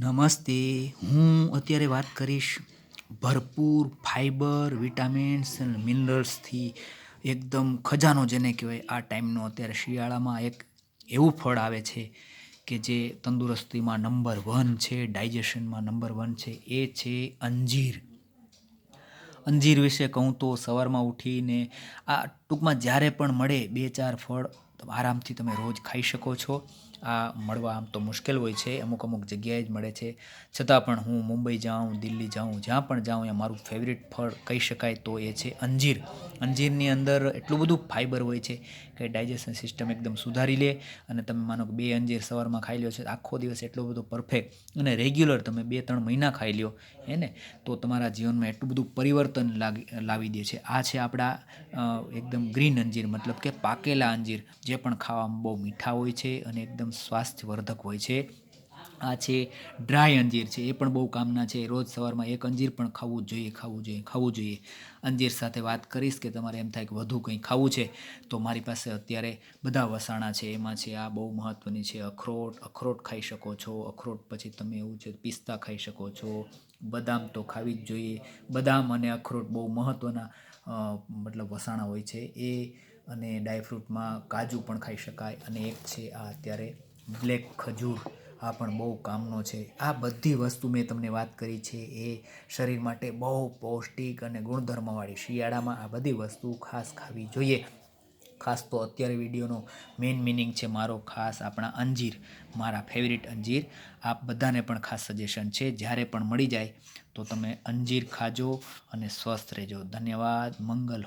નમસ્તે, હું અત્યારે વાત કરીશ ભરપૂર ફાઈબર, વિટામિન્સ અને મિનરલ્સથી એકદમ ખજાનો જેને કહેવાય. આ ટાઈમનો અત્યારે શિયાળામાં એક એવું ફળ આવે છે કે જે તંદુરસ્તીમાં નંબર વન છે ડાયજેશનમાં નંબર વન છે, એ છે અંજીર. અંજીર વિશે કહું તો સવારમાં ઉઠીને આ ટૂંકમાં જ્યારે પણ મળે બે ચાર ફળ આરામથી તમે રોજ ખાઈ શકો છો. આ મળવા આમ તો મુશ્કેલ હોય છે, અમુક અમુક જગ્યાએ જ મળે છે. છતાં પણ હું મુંબઈ જાઉં, દિલ્હી જાઉં, જ્યાં પણ જાઉં ત્યાં મારું ફેવરિટ ફળ કહી શકાય તો એ છે અંજીર. અંજીરની અંદર એટલું બધું ફાઇબર હોય છે કે ડાયજેશન સિસ્ટમ એકદમ સુધારી લે અને તમે માનો કે બે અંજીર સવારમાં ખાઈ લ્યો છે, આખો દિવસ એટલો બધો પરફેક્ટ અને રેગ્યુલર તમે બે ત્રણ મહિના ખાઈ લ્યો, હે ને? તો તમારા જીવનમાં એટલું બધું પરિવર્તન લાવી દે છે. આ છે આપણા એકદમ ગ્રીન અંજીર, મતલબ કે પાકેલા અંજીર, જે પણ ખાવામાં બહુ મીઠા હોય છે અને એકદમ સ્વાસ્થ્યવર્ધક હોય છે. આ છે ડ્રાય અંજીર છે, એ પણ બહુ કામના છે. રોજ સવારમાં એક અંજીર પણ ખાવું જોઈએ ખાવું જોઈએ ખાવું જોઈએ. અંજીર સાથે વાત કરીશ કે તમારે એમ થાય કે વધુ કંઈ ખાવું છે, તો મારી પાસે અત્યારે બધા વસાણા છે. એમાં છે આ બહુ મહત્ત્વની છે. અખરોટ અખરોટ ખાઈ શકો છો. અખરોટ પછી તમે એવું છે, પિસ્તા ખાઈ શકો છો. બદામ તો ખાવી જ જોઈએ. બદામ અને અખરોટ બહુ મહત્ત્વના મતલબ વસાણા હોય છે. એ અને ડ્રાયફ્રૂટમાં કાજુ પણ ખાઈ શકાય. અને એક છે આ અત્યારે બ્લેક ખજૂર. આ પણ બહુ કામનો છે. આ બધી વસ્તુ મેં તમને વાત કરી છે એ શરીર માટે બહુ પૌષ્ટિક અને ગુણધર્મવાળી. શિયાળામાં આ બધી વસ્તુ ખાસ ખાવી જોઈએ. ખાસ તો અત્યારે વિડીયોનો મેઇન મિનિંગ છે મારો ખાસ આપણા અંજીર. મારા ફેવરિટ અંજીર. આપ બધાને પણ ખાસ સજેશન છે. જ્યારે પણ મળી જાય તો તમે અંજીર ખાજો અને સ્વસ્થ રહેજો. ધન્યવાદ. મંગલ